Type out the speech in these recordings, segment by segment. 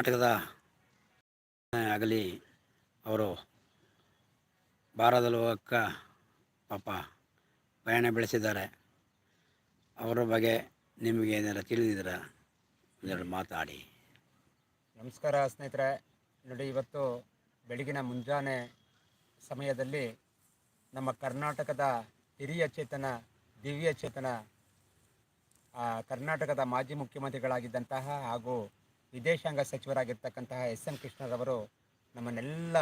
ಕರ್ನಾಟಕದ ಆಗಲಿ ಅವರು ಭಾರತದಲ್ಲಿ ಹೋಗೋಕ್ಕೆ ಪಾಪ ಪ್ರಯಾಣ ಬೆಳೆಸಿದ್ದಾರೆ. ಅವರ ಬಗ್ಗೆ ನಿಮಗೆ ಏನಾರು ತಿಳಿದಿದ್ದೀರಾ ಒಂದೆರಡು ಮಾತಾಡಿ. ನಮಸ್ಕಾರ ಸ್ನೇಹಿತರೆ. ನೋಡಿ, ಇವತ್ತು ಬೆಳಗಿನ ಮುಂಜಾನೆ ಸಮಯದಲ್ಲಿ ನಮ್ಮ ಕರ್ನಾಟಕದ ಹಿರಿಯ ಚೇತನ, ದಿವ್ಯ ಚೇತನ ಕರ್ನಾಟಕದ ಮಾಜಿ ಮುಖ್ಯಮಂತ್ರಿಗಳಾಗಿದ್ದಂತಹ ಹಾಗೂ ವಿದೇಶಾಂಗ ಸಚಿವರಾಗಿರ್ತಕ್ಕಂತಹ ಎಸ್ ಎಂ ಕೃಷ್ಣರವರು ನಮ್ಮನ್ನೆಲ್ಲ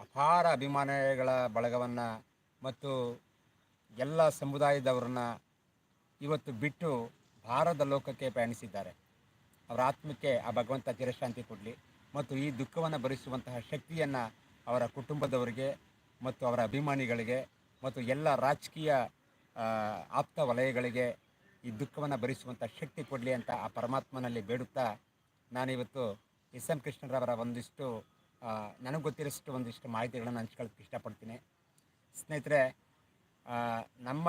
ಅಪಾರ ಅಭಿಮಾನಿಗಳ ಬಳಗವನ್ನು ಮತ್ತು ಎಲ್ಲ ಸಮುದಾಯದವರನ್ನ ಇವತ್ತು ಬಿಟ್ಟು ಭಾರತ ಲೋಕಕ್ಕೆ ಪ್ರಯಾಣಿಸಿದ್ದಾರೆ. ಅವರ ಆತ್ಮಕ್ಕೆ ಆ ಭಗವಂತ ಚಿರಶಾಂತಿ ಕೊಡಲಿ ಮತ್ತು ಈ ದುಃಖವನ್ನು ಭರಿಸುವಂತಹ ಶಕ್ತಿಯನ್ನು ಅವರ ಕುಟುಂಬದವರಿಗೆ ಮತ್ತು ಅವರ ಅಭಿಮಾನಿಗಳಿಗೆ ಮತ್ತು ಎಲ್ಲ ರಾಜಕೀಯ ಆಪ್ತ ವಲಯಗಳಿಗೆ ಈ ದುಃಖವನ್ನು ಭರಿಸುವಂಥ ಶಕ್ತಿ ಕೊಡಲಿ ಅಂತ ಆ ಪರಮಾತ್ಮನಲ್ಲಿ ಬೇಡುತ್ತಾ ನಾನಿವತ್ತು ಎಸ್ ಎಂ ಕೃಷ್ಣರವರ ಒಂದಿಷ್ಟು ನನಗೆ ಗೊತ್ತಿರೋಷ್ಟು ಒಂದಿಷ್ಟು ಮಾಹಿತಿಗಳನ್ನು ಹಂಚ್ಕೊಳ್ಳೋಕ್ಕೆ ಇಷ್ಟಪಡ್ತೀನಿ. ಸ್ನೇಹಿತರೆ ನಮ್ಮ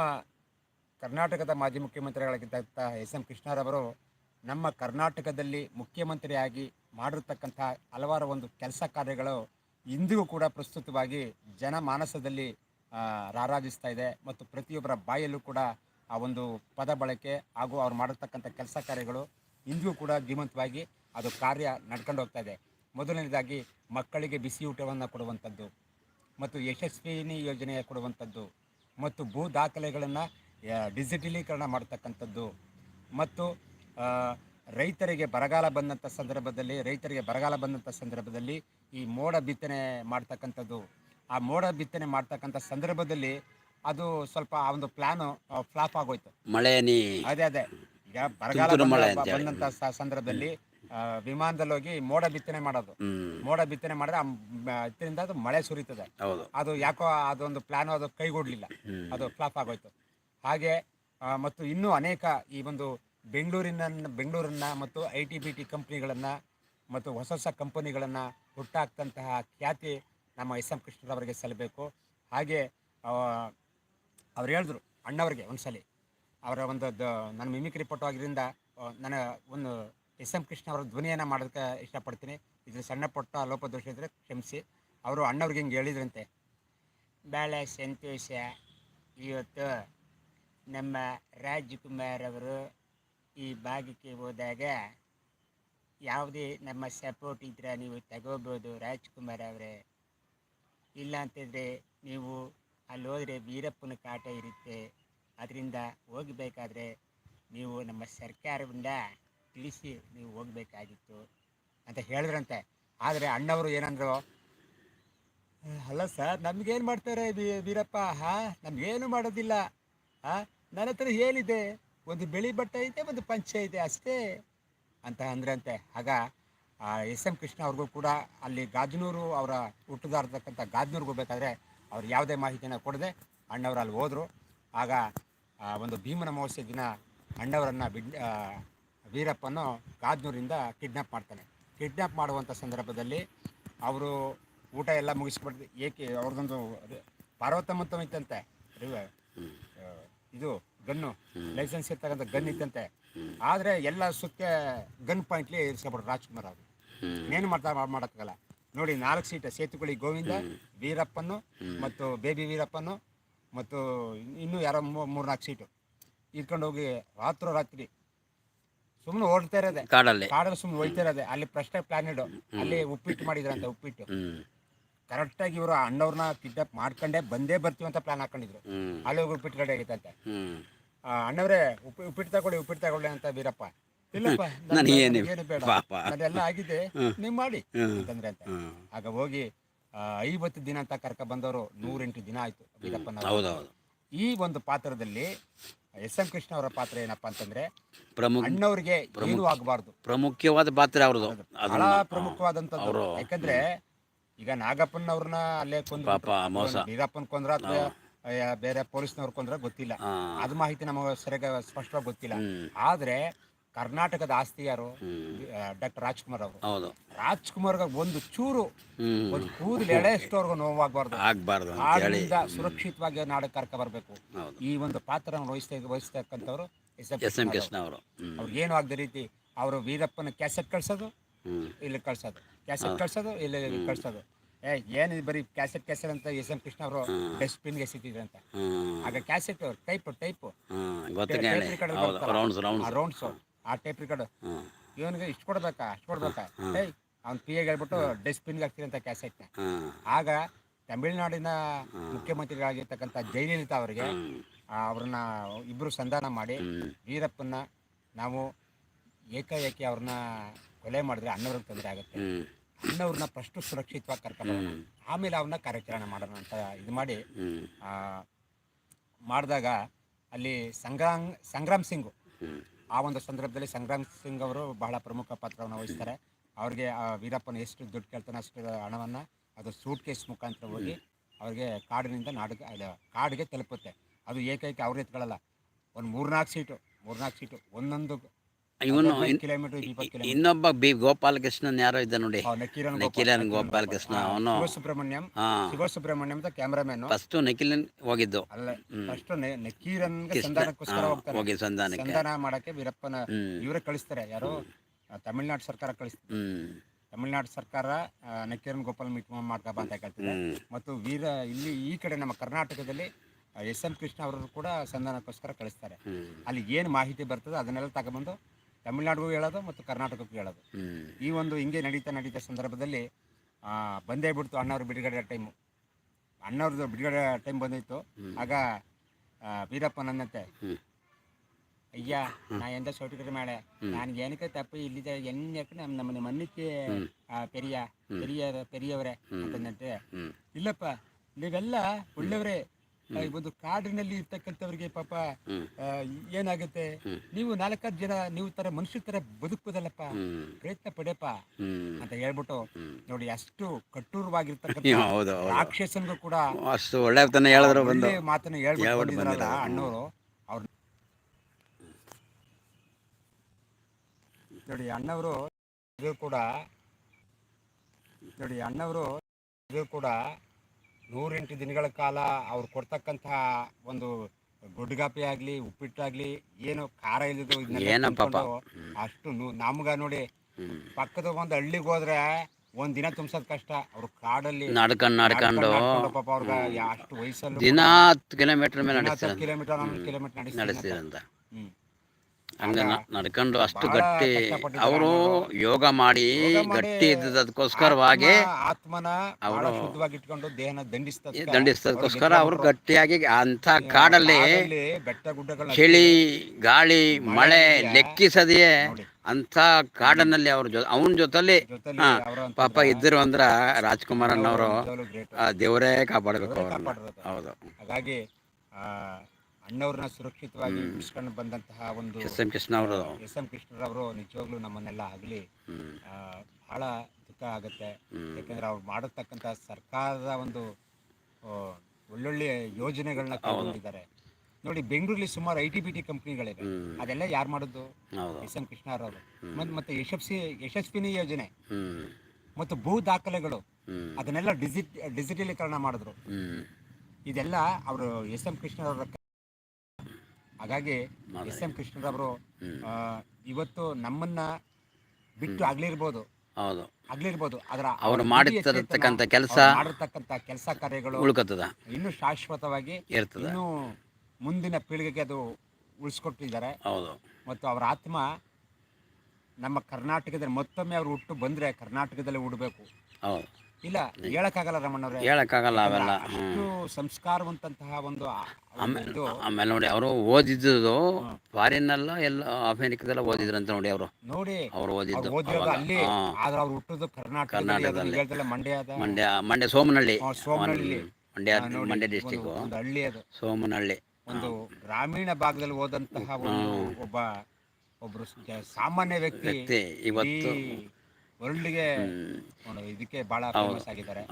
ಕರ್ನಾಟಕದ ಮಾಜಿ ಮುಖ್ಯಮಂತ್ರಿಗಳಾಗಿದ್ದಂಥ ಎಸ್ ಎಂ ಕೃಷ್ಣರವರು ನಮ್ಮ ಕರ್ನಾಟಕದಲ್ಲಿ ಮುಖ್ಯಮಂತ್ರಿಯಾಗಿ ಮಾಡಿರ್ತಕ್ಕಂಥ ಹಲವಾರು ಒಂದು ಕೆಲಸ ಕಾರ್ಯಗಳು ಇಂದಿಗೂ ಕೂಡ ಪ್ರಸ್ತುತವಾಗಿ ಜನಮಾನಸದಲ್ಲಿ ರಾರಾಜಿಸ್ತಾ ಇದೆ ಮತ್ತು ಪ್ರತಿಯೊಬ್ಬರ ಬಾಯಲ್ಲೂ ಕೂಡ ಆ ಒಂದು ಪದ ಬಳಕೆ ಹಾಗೂ ಅವ್ರು ಮಾಡಿರ್ತಕ್ಕಂಥ ಕೆಲಸ ಕಾರ್ಯಗಳು ಇಂದಿಗೂ ಕೂಡ ಜೀವಂತವಾಗಿ ಅದು ಕಾರ್ಯ ನಡ್ಕೊಂಡು ಹೋಗ್ತಾ ಇದೆ. ಮೊದಲನೇದಾಗಿ ಮಕ್ಕಳಿಗೆ ಬಿಸಿ ಊಟವನ್ನು ಕೊಡುವಂಥದ್ದು ಮತ್ತು ಯಶಸ್ವಿನಿ ಯೋಜನೆ ಕೊಡುವಂಥದ್ದು ಮತ್ತು ಭೂ ದಾಖಲೆಗಳನ್ನು ಡಿಜಿಟಲೀಕರಣ ಮಾಡ್ತಕ್ಕಂಥದ್ದು ಮತ್ತು ರೈತರಿಗೆ ಬರಗಾಲ ಬಂದಂಥ ಸಂದರ್ಭದಲ್ಲಿ ರೈತರಿಗೆ ಬರಗಾಲ ಬಂದಂಥ ಸಂದರ್ಭದಲ್ಲಿ ಈ ಮೋಡ ಬಿತ್ತನೆ ಮಾಡ್ತಕ್ಕಂಥದ್ದು. ಆ ಮೋಡ ಬಿತ್ತನೆ ಮಾಡ್ತಕ್ಕಂಥ ಸಂದರ್ಭದಲ್ಲಿ ಅದು ಸ್ವಲ್ಪ ಆ ಒಂದು ಪ್ಲಾನು ಫ್ಲಾಪ್ ಆಗೋಯ್ತು. ಮಳೆ ಅದೇ ಅದೇ. ಈಗ ಬರಗಾಲ. ಬಂದಂಥ ಸಂದರ್ಭದಲ್ಲಿ ವಿಮಾನದಲ್ಲಿ ಹೋಗಿ ಮೋಡ ಬಿತ್ತನೆ ಮಾಡೋದು. ಮೋಡ ಬಿತ್ತನೆ ಮಾಡಿದ್ರೆ ಇದರಿಂದ ಅದು ಮಳೆ ಸುರಿತದೆ. ಅದು ಯಾಕೋ ಅದೊಂದು ಪ್ಲಾನ್ ಅದು ಕೈಗೊಡ್ಲಿಲ್ಲ. ಅದು ಫ್ಲಾಪ್ ಆಗೋಯ್ತು. ಹಾಗೆ ಮತ್ತು ಇನ್ನೂ ಅನೇಕ ಈ ಒಂದು ಬೆಂಗಳೂರಿನ ಬೆಂಗಳೂರನ್ನ ಮತ್ತು ಐ ಟಿ ಬಿ ಟಿ ಕಂಪ್ನಿಗಳನ್ನು ಮತ್ತು ಹೊಸ ಹೊಸ ಕಂಪನಿಗಳನ್ನು ಹುಟ್ಟಾಕ್ತಂತಹ ಖ್ಯಾತಿ ನಮ್ಮ ಎಸ್ ಎಂ ಕೃಷ್ಣರವರಿಗೆ ಸಲ್ಲಬೇಕು ಹಾಗೆ ಅವ್ರು ಹೇಳಿದ್ರು ಅಣ್ಣವ್ರಿಗೆ ಒಂದ್ಸಲಿ. ಅವರ ಒಂದು ನನ್ನ ನಾನು ಮಿಮಿಕ್ರಿ ಪಟು ಆಗಿದ್ದರಿಂದ ನನ್ನ ಒಂದು ಎಸ್ ಎಂ ಕೃಷ್ಣ ಅವರ ಧ್ವನಿಯನ್ನು ಮಾಡೋದಕ್ಕೆ ಇಷ್ಟಪಡ್ತೀನಿ. ಇದು ಸಣ್ಣ ಪುಟ್ಟ ಲೋಪದೋಷ ಇದ್ದರೆ ಕ್ಷಮಿಸಿ. ಅವರು ಅಣ್ಣವ್ರಿಗೆ ಹಿಂಗೆ ಹೇಳಿದ್ರಂತೆ ಭಾಳ ಸಂತೋಷ, ಇವತ್ತು ನಮ್ಮ ರಾಜ್ಕುಮಾರ್ ಅವರು ಈ ಭಾಗಕ್ಕೆ ಹೋದಾಗ ಯಾವುದೇ ನಮ್ಮ ಸಪೋರ್ಟ್ ಇದ್ದರೆ ನೀವು ತಗೋಬೋದು ರಾಜ್ಕುಮಾರ್ ಅವರೇ. ಇಲ್ಲ ಅಂತಿದ್ರೆ ನೀವು ಅಲ್ಲಿ ಹೋದರೆ ವೀರಪ್ಪನ ಕಾಟ ಇರುತ್ತೆ. ಅದರಿಂದ ಹೋಗಬೇಕಾದ್ರೆ ನೀವು ನಮ್ಮ ಸರ್ಕಾರದಿಂದ ತಿಳಿಸಿ ನೀವು ಹೋಗಬೇಕಾಗಿತ್ತು ಅಂತ ಹೇಳಿದ್ರಂತೆ. ಆದರೆ ಅಣ್ಣವರು ಏನಂದ್ರು ಅಲ್ಲ ಸರ್, ನಮಗೇನು ಮಾಡ್ತಾರೆ ವೀರಪ್ಪ? ಹಾಂ, ನಮಗೇನು ಮಾಡೋದಿಲ್ಲ. ಹಾಂ, ನನ್ನ ಹತ್ರ ಏನಿದೆ ಒಂದು ಬಿಳಿ ಬಟ್ಟೆ ಇದೆ ಒಂದು ಪಂಚೆ ಇದೆ ಅಷ್ಟೇ. ಅಂತ ಅಂದ್ರಂತೆ. ಆಗ ಎಸ್ ಎಂ ಕೃಷ್ಣ ಅವ್ರಿಗೂ ಕೂಡ ಅಲ್ಲಿ ಗಾಜನೂರು ಅವರ ಹುಟ್ಟುದಾರತಕ್ಕಂಥ ಗಾಜನೂರ್ಗೆ ಹೋಗ್ಬೇಕಾದ್ರೆ ಅವ್ರು ಯಾವುದೇ ಮಾಹಿತಿನ ಕೊಡದೆ ಅಣ್ಣವ್ರು ಅಲ್ಲಿ ಹೋದರು. ಆಗ ಒಂದು ಭೀಮನ ಅಮಾವಾಸ್ಯೆ ದಿನ ಅಣ್ಣವರನ್ನು ಬಿಡ್ ವೀರಪ್ಪನು ಕಾದ್ನೂರಿಂದ ಕಿಡ್ನ್ಯಾಪ್ ಮಾಡ್ತಾನೆ. ಕಿಡ್ನ್ಯಾಪ್ ಮಾಡುವಂಥ ಸಂದರ್ಭದಲ್ಲಿ ಅವರು ಊಟ ಎಲ್ಲ ಮುಗಿಸ್ಬಿಡ್ದು ಏಕೆ ಅವ್ರದ್ದೊಂದು ಅದು ಪಾರ್ವತಮ್ಮಂತ ಇತ್ತಂತೆ ಇದು ಗನ್ನು ಲೈಸೆನ್ಸ್ ಇರ್ತಕ್ಕಂಥ ಗನ್ ಇತ್ತಂತೆ ಆದರೆ ಎಲ್ಲ ಸುತ್ತೆ ಗನ್ ಪಾಯಿಂಟ್ಲಿ ಇರಿಸ್ಕೊಬಿಡ್ರು ರಾಜ್ಕುಮಾರ್ ಅವರು. ಏನು ಮಾಡ್ತಾ ಮಾಡೋಕ್ಕಾಗಲ್ಲ. ನೋಡಿ ನಾಲ್ಕು ಸೀಟ ಸೇತುಗುಳಿ ಗೋವಿಂದ ವೀರಪ್ಪನು ಮತ್ತು ಬೇಬಿ ವೀರಪ್ಪನು ಮತ್ತು ಇನ್ನೂ ಯಾರೋ ಮೂರ್ನಾಲ್ಕು ಸೀಟು. ಇಟ್ಕೊಂಡು ಹೋಗಿ ರಾತ್ರೋರಾತ್ರಿ ಸುಮ್ಮನೆ ಓಡ್ತಾ ಇರೋದೆ. ಕಾಡಲ್ಲಿ. ಕಾಡಲ್ಲಿ ಸುಮ್ಮನೆ ಹೋಯ್ತಾ ಇರೋದೆ. ಅಲ್ಲಿ ಪ್ರಶ್ನೆ ಪ್ಲಾನ್ ಇಡು ಅಲ್ಲಿ ಉಪ್ಪಿಟ್ಟು ಮಾಡಿದ್ರಂತೆ ಉಪ್ಪಿಟ್ಟು. ಕರೆಕ್ಟ್ ಕರೆಕ್ಟಾಗಿ ಇವರು ಅಣ್ಣವ್ರನ್ನ ಕಿಡ್ನಾಪ್ ಮಾಡ್ಕೊಂಡೆ ಬಂದೇ ಬರ್ತೀವಿ ಅಂತ ಪ್ಲಾನ್ ಹಾಕೊಂಡಿದ್ರು. ಅಲ್ಲಿ ಹೋಗಿ ಉಪ್ಪಿಟ್ಟು ರೆಡಿ ಆಗೈತಂತೆ ಹ್ಞೂ ಆ, ಅಣ್ಣವ್ರೆ ಉಪ್ಪಿ ಉಪ್ಪಿಟ್ಟು ತಗೊಳ್ಳಿ ಉಪ್ಪಿಟ್ಟು ತಗೊಳ್ಳಿ ಅಂತ ವೀರಪ್ಪ. ಇಲ್ಲಪ್ಪ ಏನು ಬೇಡ. ಅದೆಲ್ಲ ಆಗಿದೆ. ನೀವು ಮಾಡಿ. ಅಂತಂದ್ರೆ ಅಂತ. ಆಗ ಹೋಗಿ ಐವತ್ತು ದಿನ ಅಂತ ಕರ್ಕ ಬಂದವರು ನೂರೆಂಟು ದಿನ ಆಯ್ತು ವೀರಪ್ಪನ ಈ ಒಂದು ಪಾತ್ರದಲ್ಲಿ ಎಸ್ ಎಂ ಕೃಷ್ಣ ಅವರ ಪಾತ್ರ ಏನಪ್ಪಾ ಅಂತಂದ್ರೆ ಪ್ರಮುಖ ಅಣ್ಣವ್ರಿಗೆ ಏನು ಆಗಬಾರ್ದು. ಪ್ರಮುಖವಾದ ಪಾತ್ರ ಅವ್ರದ್ದು. ಬಹಳ ಪ್ರಮುಖವಾದಂತ ಪ್ರಮುಖವಾದಂತದ್ದು ಯಾಕಂದ್ರೆ ಈಗ ನಾಗಪ್ಪನ್ ಅವ್ರನ್ನ ಅಲ್ಲೇ ಕೊಂದ್ ವೀರಪ್ಪನ್ ಕೊಂದ್ರ ಅಥವಾ ಬೇರೆ ಪೊಲೀಸ್ನವ್ರು ಕೊಂದ್ರ ಗೊತ್ತಿಲ್ಲ. ಅದು ಮಾಹಿತಿ ನಮಗೆ ಸರಿಯಾಗಿ ಸ್ಪಷ್ಟವಾಗಿ ಗೊತ್ತಿಲ್ಲ. ಆದ್ರೆ ಕರ್ನಾಟಕದ ಆಸ್ತಿ ಯಾರು ಡಾಕ್ಟರ್ ರಾಜ್ಕುಮಾರ್ ಅವರು. ಹೌದು. ರಾಜ್ಕುಮಾರ್ಗೆ ಒಂದು ಚೂರು ಒಂದು ಕೂದಲು ಎಳೆಯಷ್ಟವರೆಗೂ ನೋವಾಗಬಾರ್ದು. ಆಗಬಾರ್ದು ಆಡಳಿತ ಸುರಕ್ಷಿತವಾಗಿ ನಾಡಕ್ಕೆ ಕರ್ಕ ಬರಬೇಕು. ಈ ಒಂದು ಪಾತ್ರ ವಹಿಸ್ತಾ ವಹಿಸ್ತಕ್ಕಂಥವ್ರು ಎಸ್ ಎಂ ಕೃಷ್ಣ ಅವರು. ಅವ್ರು. ಅವ್ರಿಗೆ ಏನು ಆಗದ ರೀತಿ ಅವರು ವೀರಪ್ಪನ ಕ್ಯಾಸೆಟ್ ಕಳ್ಸೋದು ಇಲ್ಲಿ ಕಳ್ಸೋದು. ಕ್ಯಾಸೆಟ್ ಕಳ್ಸೋದು ಇಲ್ಲಿ ಕಳ್ಸೋದು. ಏ ಏನು ಬರೀ ಕ್ಯಾಸೆಟ್ ಕ್ಯಾಸೆಟ್ ಅಂತ ಎಸ್ ಎಂ ಕೃಷ್ಣ ಅವರು ಡಸ್ಟ್ಬಿನ್ಗೆ ಎಸಿತಿದ್ರು ಅಂತ. ಆಗ ಕ್ಯಾಸೆಟ್ ಟೈಪ್ ಟೈಪ್. ರೌಂಡ್ಸ್ ಆ ಟೈಪ್ ರಿಕಾರ್ಡ್ ಇವನಿಗೆ ಇಷ್ಟು ಕೊಡ್ಬೇಕಾ? ಅಷ್ಟು ಕೊಡ್ಬೇಕಾ? ಏಯ್ ಅವ್ನು ಪಿ ಎಗೆ ಹೇಳ್ಬಿಟ್ಟು ಡಸ್ಟ್ಬಿನ್ಗೆ ಹಾಕ್ತೀನಿ ಅಂತ ಕ್ಯಾಸೆಟ್ನ ಆಗ ತಮಿಳುನಾಡಿನ ಮುಖ್ಯಮಂತ್ರಿಗಳಾಗಿರ್ತಕ್ಕಂಥ ಜಯಲಲಿತಾ ಅವರಿಗೆ ಅವ್ರನ್ನ ಇಬ್ಬರು ಸಂಧಾನ ಮಾಡಿ ವೀರಪ್ಪನ ನಾವು ಏಕಾಏಕಿ ಅವ್ರನ್ನ ಕೊಲೆ ಮಾಡಿದ್ರೆ ಅಣ್ಣವ್ರಿಗೆ ತೊಂದರೆ ಆಗುತ್ತೆ. ಅಣ್ಣವ್ರನ್ನ ಫಸ್ಟ್ ಸುರಕ್ಷಿತವಾಗಿ ಕರ್ಕೊಂಡು. ಆಮೇಲೆ ಅವ್ರನ್ನ ಕಾರ್ಯಾಚರಣೆ ಮಾಡೋಣ ಅಂತ ಇದು ಮಾಡಿ ಮಾಡಿದಾಗ ಅಲ್ಲಿ ಸಂಗ್ರಾಮ್ ಸಂಗ್ರಾಮ್ ಸಿಂಗ್ ಆ ಒಂದು ಸಂದರ್ಭದಲ್ಲಿ ಸಂಗ್ರಾಮ್ ಸಿಂಗ್ ಅವರು ಬಹಳ ಪ್ರಮುಖ ಪಾತ್ರವನ್ನು ವಹಿಸ್ತಾರೆ. ಅವ್ರಿಗೆ ಆ ವೀರಪ್ಪನ ಎಷ್ಟು ದುಡ್ಡು ಕೇಳ್ತಾನೆ ಅಷ್ಟು ಹಣವನ್ನು ಅದು ಸೂಟ್ ಕೇಸ್ ಮುಖಾಂತರ ಹೋಗಿ ಅವ್ರಿಗೆ ಕಾಡಿನಿಂದ ಅಲ್ಲ, ಕಾಡಿಗೆ ತಲುಪುತ್ತೆ. ಅದು ಏಕೈಕ ಅವ್ರು ಎತ್ಕೊಳ್ಳಲ್ಲ ಒಂದು ಮೂರ್ನಾಲ್ಕು ಸೀಟು ಮೂರ್ನಾಲ್ಕು ಸೀಟು, ಒಂದೊಂದು ಇವನು ಇನ್ನೊಬ್ಬ ಬಿ ಗೋಪಾಲಕೃಷ್ಣನ್ ಯಾರೋ ಇದ್ದ ನೋಡಿ ನಕಿಲನ್ ಗೋಪಾಲಕೃಷ್ಣ ಅವನು ಶಿವ ಅಂತ ಕ್ಯಾಮ್ರಾಮನ್ ಫಸ್ಟ್ ನಕಿಲನ್ ಹೋಗಿದ್ದು. ಅಲ್ಲ ಫಸ್ಟ್ ನಕೀರನ್ ಸಂಧಾನಕ್ಕೋಸ್ಕರ ಹೋಗಿ ಸಂಧಾನಕ್ಕೆ. ಸಂಧಾನ ಮಾಡಕ್ಕೆ ವೀರಪ್ಪನ ಇವರೇ ಕಳಿಸ್ತಾರೆ. ಯಾರು ತಮಿಳ್ನಾಡು ಸರ್ಕಾರ ಕಳಿಸ್ತಾರೆ ತಮಿಳ್ನಾಡು ಸರ್ಕಾರ ನಕೀರನ್ ಗೋಪಾಲ್ ಮೀಟ್ ಮಾಡ್ಕಬ ಅಂತ ಕೇಳ್ತಿದೆ ಮತ್ತು ವೀರ ಇಲ್ಲಿ ಈ ಕಡೆ ನಮ್ಮ ಕರ್ನಾಟಕದಲ್ಲಿ ಎಸ್ ಎಂ ಕೃಷ್ಣ ಅವರು ಕೂಡ ಸಂಧಾನಕ್ಕೋಸ್ಕರ ಕಳಿಸ್ತಾರೆ. ಅಲ್ಲಿ ಏನು ಮಾಹಿತಿ ಬರ್ತದೆ ಅದನ್ನೆಲ್ಲ ತಗೊಂಬಂದು ತಮಿಳ್ನಾಡಿಗೂ ಹೇಳೋದು ಮತ್ತು ಕರ್ನಾಟಕಕ್ಕೂ ಹೇಳೋದು. ಈ ಒಂದು ಹಿಂಗೆ ನಡೀತಾ ನಡೀತಾ ಸಂದರ್ಭದಲ್ಲಿ ಆ, ಬಂದೇ ಬಿಡ್ತು ಅಣ್ಣವ್ರ ಬಿಡುಗಡೆ ಟೈಮು ಅಣ್ಣವ್ರದ್ದು ಬಿಡುಗಡೆ ಟೈಮ್ ಬಂದಿತ್ತು. ಆಗ ವೀರಪ್ಪ ನನ್ನಂತೆ ಅಯ್ಯ ನಾ ಎಂದ ಸೋಟಿಕರ ಮಾಡೆ ನಾನು ಏನಕ್ಕೆ ತಪ್ಪು? ಇಲ್ಲಿದೆ ಎನ್ನಕ್ಕೆ ನಮ್ಮ ನಮ್ಮನೆ ಮನ್ನಿಕ್ಕೆ ಪೆರಿಯ ಪೆರಿಯ ಪೆರಿಯವರೇ ಅಂತಂದಂತೆ ಇಲ್ಲಪ್ಪ ನೀವೆಲ್ಲ ಒಳ್ಳೆಯವರೇ. ಒಂದು ಕಾಡಿನಲ್ಲಿ ಇರ್ತಕ್ಕಂಥವ್ರಿಗೆ ಪಾಪ ಏನಾಗುತ್ತೆ? ನೀವು ನಾಲ್ಕಾರು ಜನ ನೀವು ತರ ಮನುಷ್ಯ ತರ ಬದುಕ್ಬೋದಲ್ಲಪ್ಪ ಪ್ರಯತ್ನ ಪಡೆಯಪ್ಪ ಅಂತ ಹೇಳ್ಬಿಟ್ಟು ನೋಡಿ ಅಷ್ಟು ಕಟ್ಟೂರವಾಗಿರ್ತಕ್ಕಂಥ ರಾಕ್ಷಸನ್ಗೂ ಕೂಡ ಅಷ್ಟು ಒಳ್ಳೆ ಮಾತನ್ನ ಹೇಳ್ಬಿಟ್ಟು ಅಣ್ಣವರು ಅವ್ರ ನೋಡಿ ಅಣ್ಣವರು ಇದು ಕೂಡ ನೋಡಿ ಅಣ್ಣವರು ಇದು ಕೂಡ ನೂರೆಂಟು ದಿನಗಳ ಕಾಲ ಅವ್ರು ಕೊಡ್ತಕ್ಕಂತಹ ಒಂದು ಗೊಡ್ಗಾಪಿ ಆಗ್ಲಿ ಉಪ್ಪಿಟ್ಟಾಗ್ಲಿ ಏನು ಖಾರ ಇಲ್ಲದ. ಅಷ್ಟು ನಮ್ಗ ನೋಡಿ ಪಕ್ಕದ ಒಂದು ಹಳ್ಳಿಗೆ ಹೋದ್ರೆ ಒಂದ್ ದಿನ ತುಂಬಿಸೋದ್ ಕಷ್ಟ. ಅವ್ರು ಕಾಡಲ್ಲಿ ನಡ್ಕೊಂಡು ನಡ್ಕೊಂಡು. ಪಾಪ ಅವ್ರಿಗೆ ಅಷ್ಟು ವಯಸ್ಸಲ್ಲಿ ದಿನ ಹತ್ತು ಕಿಲೋಮೀಟರ್ ಮೇಲೆ ನಡೆಸ್ತಾರೆ ಕಿಲೋಮೀಟರ್ ಹನ್ನೊಂದು ಕಿಲೋಮೀಟರ್ ನಡೆಸ್ತಾರೆ ನಡೆಸ್ತೀರಂತ. ಹಂಗ ನಡ್ಕೊಂಡು ಅಷ್ಟು ಗಟ್ಟಿ ಅವರು ಯೋಗ ಮಾಡಿ ಗಟ್ಟಿ ಇದ್ದದಕ್ಕೋಸ್ಕರವಾಗಿ ಅದಕ್ಕೋಸ್ಕರವಾಗಿ ಆತ್ಮನ ಬಹಳ ಶುದ್ಧವಾಗಿ ಇಟ್ಕೊಂಡು ದೇಹನ ದಂಡಿಸ್ತದ ದಂಡಿಸ್ತದಕ್ಕೋಸ್ಕರ ಅವರು ಗಟ್ಟಿಯಾಗಿ ಅಂತ ಕಾಡಲ್ಲಿ ಬೆಟ್ಟ ಗುಡ್ಡಗಳ ಚಳಿ ಗಾಳಿ ಮಳೆ ಲೆಕ್ಕಿಸದೆಯೇ ಅಂತ ಕಾಡನಲ್ಲಿ ಅವ್ರ ಜೊತೆ ಅವನ ಜೊತೆಲಿ ಪಾಪ ಇದ್ದರು ಅಂದ್ರ ರಾಜ್ಕುಮಾರ್ ಅನ್ನೋರು ಆ ದೇವರೇ ಕಾಪಾಡಬೇಕು ಅವ್ರನ್ನ. ಹೌದು. ಹಾಗಾಗಿ ಅಣ್ಣವ್ರನ್ನ ಸುರಕ್ಷಿತವಾಗಿ ಬಿಡಿಸ್ಕೊಂಡು ಬಂದಂತಹ ಒಂದು ಎಸ್ ಎಂ ಕೃಷ್ಣ ಅವರು ಎಸ್ ಎಂ ಕೃಷ್ಣರವರು ನಿಜವಾಗ್ಲೂ ನಮ್ಮನ್ನೆಲ್ಲ ಆಗಲಿ ಬಹಳ ದುಃಖ ಆಗುತ್ತೆ. ಯಾಕಂದ್ರೆ ಅವ್ರು ಮಾಡತಕ್ಕಂಥ ಸರ್ಕಾರದ ಒಂದು ಒಳ್ಳೊಳ್ಳೆ ಯೋಜನೆಗಳನ್ನ ಕೈಗೊಂಡಿದ್ದಾರೆ. ನೋಡಿ ಬೆಂಗಳೂರಲ್ಲಿ ಸುಮಾರು ಐ ಟಿ ಬಿ ಟಿ ಕಂಪ್ನಿಗಳಿವೆ. ಅದೆಲ್ಲ ಯಾರು ಮಾಡೋದು? ಎಸ್ ಎಂ ಕೃಷ್ಣರವರು. ಮತ್ತು ಮತ್ತೆ ಯಶಸ್ವಿ ಯಶಸ್ವಿನಿ ಯೋಜನೆ. ಮತ್ತು ಭೂ ದಾಖಲೆಗಳು. ಅದನ್ನೆಲ್ಲ ಡಿಜಿಟ್ ಡಿಜಿಟಲೀಕರಣ ಮಾಡಿದ್ರು. ಇದೆಲ್ಲ ಅವರು ಎಸ್ ಎಂ ಕೃಷ್ಣರವರ ಹಾಗಾಗಿ ಎಸ್ ಎಂ ಕೃಷ್ಣರವರು ಇವತ್ತು ನಮ್ಮನ್ನ ಬಿಟ್ಟು ಆಗ್ಲಿರ್ಬೋದು. ಹೌದು. ಆಗ್ಲಿರ್ಬೋದು. ಅದರ ಅವರು ಮಾಡಿರ್ತಕ್ಕಂಥ ಕೆಲಸ ಮಾಡಿರ್ತಕ್ಕಂಥ ಕೆಲಸ ಕಾರ್ಯಗಳು ಉಳ್ಕತ್ತದ. ಇನ್ನು ಶಾಶ್ವತವಾಗಿ ಇರ್ತದ. ಇನ್ನೂ ಮುಂದಿನ ಪೀಳಿಗೆಗೆ ಅದು ಉಳಿಸ್ಕೊಟ್ಟಿದ್ದಾರೆ. ಹೌದು. ಮತ್ತು ಅವರ ಆತ್ಮ ನಮ್ಮ ಕರ್ನಾಟಕದಲ್ಲಿ ಮತ್ತೊಮ್ಮೆ ಅವರು ಹುಟ್ಟು ಬಂದ್ರೆ ಕರ್ನಾಟಕದಲ್ಲಿ ಹುಡ್ಬೇಕು ಹೌದು. ಇಲ್ಲ ಹೇಳಕ್ಕಾಗಲ್ಲ ರಮಣ್ಣವ್ರೆ ಹೇಳಕ್ಕಾಗಲ್ಲ ಅವೆಲ್ಲ. ಅಷ್ಟು ಸಂಸ್ಕಾರವಂತಹ ಒಂದು ಆ- ಒಂದು ಆಮೇಲೆ ನೋಡಿ ಅವರು ಓದಿದ್ದು ಫಾರಿನ್ನೆಲ್ಲ ಎಲ್ಲ ಓದಿದ್ರು ಅಂತ ನೋಡಿ ಅವರು. ನೋಡಿ ಅವ್ರು ಓದಿದ್ದು ಅವ್ರು ಓದಿರೋದು ಅವಾಗ. ಅಲ್ಲಿ ಹಾ. ಆದ್ರೆ ಅವ್ರು ಹುಟ್ಟೋದು ಕರ್ನಾಟಕದಲ್ಲಿ ಮಂಡ್ಯ ಹೇಳ್ದಲ್ಲ ಮಂಡ್ಯದ ಮಂಡ್ಯ ಮಂಡ್ಯ ಸೋಮನಹಳ್ಳಿ. ಆ, ಸೋಮನಹಳ್ಳಿ. ಮಂಡ್ಯ ಆ, ನೋಡಿ, ಮಂಡ್ಯ ಡಿಸ್ಟಿಕ್ ಒಂದು ಹಳ್ಳಿ ಅದು. ಸೋಮನಹಳ್ಳಿ. ಒಂದು ಗ್ರಾಮೀಣ ಭಾಗದಲ್ಲಿ ಹೋದಂತಹ ಒಂದು ಒಬ್ಬ ಒಬ್ರು ಸ- ಸಾಮಾನ್ಯ ವ್ಯಕ್ತಿ ವ್ಯಕ್ತಿ ಇವತ್ತು ವರ್ಲ್ಡ್ಗೆ. ಇದಕ್ಕೆ ಬಹಳ ಫೇಮಸ್ ಆಗಿದ್ದಾರೆ.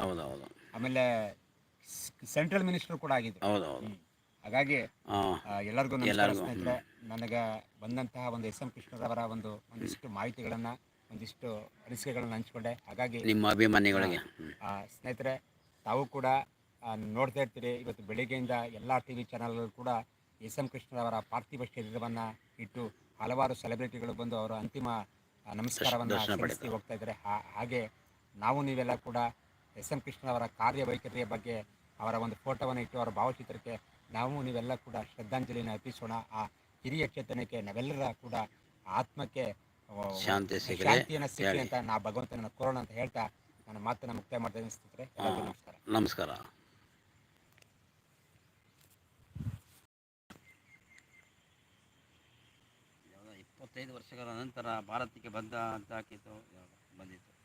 ಆಮೇಲೆ ಸೆಂಟ್ರಲ್ ಮಿನಿಸ್ಟರ್ ಕೂಡ ಆಗಿದ್ರು ಹೌದು ಹಾಗಾಗಿ ಎಲ್ಲರಿಗೂ ನಮಸ್ಕಾರ ಸ್ನೇಹಿತರೆ. ನನಗೆ ಬಂದಂತಹ ಒಂದು ಎಸ್ ಎಂ ಕೃಷ್ಣರವರ ಒಂದು ಒಂದಿಷ್ಟು ಮಾಹಿತಿಗಳನ್ನು ಒಂದಿಷ್ಟು ಅನಿಸಿಕೆಗಳನ್ನು ಹಂಚ್ಕೊಂಡೆ. ಹಾಗಾಗಿ ನಿಮ್ಮ ಅಭಿಮಾನಿಗಳಿಗೆ. ಸ್ನೇಹಿತರೆ ತಾವು ಕೂಡ ನೋಡ್ತಾ ಇರ್ತೀರಿ. ಇವತ್ತು ಬೆಳಿಗ್ಗೆಯಿಂದ ಎಲ್ಲ ಟಿ ವಿ ಚಾನಲ್ಗಳು ಕೂಡ ಎಸ್ ಎಂ ಕೃಷ್ಣರವರ ಪಾರ್ಥಿವ ಶರೀರವನ್ನು ಇಟ್ಟು ಹಲವಾರು ಸೆಲೆಬ್ರಿಟಿಗಳು ಬಂದು ಅವರ ಅಂತಿಮ ನಮಸ್ಕಾರವನ್ನು ಸಲ್ಲಿಸಿ ಹೋಗ್ತಾ ಇದ್ದಾರೆ ಹಾಗೆ ನಾವು ನೀವೆಲ್ಲ ಕೂಡ ಎಸ್ ಎಂ ಕೃಷ್ಣ ಅವರ ಕಾರ್ಯವೈಖರಿಯ ಬಗ್ಗೆ ಅವರ ಒಂದು ಫೋಟೋವನ್ನು ಇಟ್ಟು ಅವರ ಭಾವಚಿತ್ರಕ್ಕೆ ನಾವು ನೀವೆಲ್ಲ ಕೂಡ ಶ್ರದ್ಧಾಂಜಲಿನ ಅರ್ಪಿಸೋಣ. ಆ ಹಿರಿಯ ಚೇತನಕ್ಕೆ ನಾವೆಲ್ಲರ ಕೂಡ ಆತ್ಮಕ್ಕೆ ಶಾಂತಿಯನ್ನು ಸಿಗಲಿ ಅಂತ ನಾ ಭಗವಂತನ ಕೋರೋಣ ಅಂತ ಹೇಳ್ತಾ ನನ್ನ ಮಾತನ್ನು ಮುಕ್ತಾಯ ಮಾಡ್ತಾ ನಮಸ್ಕಾರ. ನಮಸ್ಕಾರ. ಇಪ್ಪತ್ತೈದು ವರ್ಷಗಳ ನಂತರ ಭಾರತಕ್ಕೆ ಬಂದ ಅಂತ ಬಂದಿತ್ತು.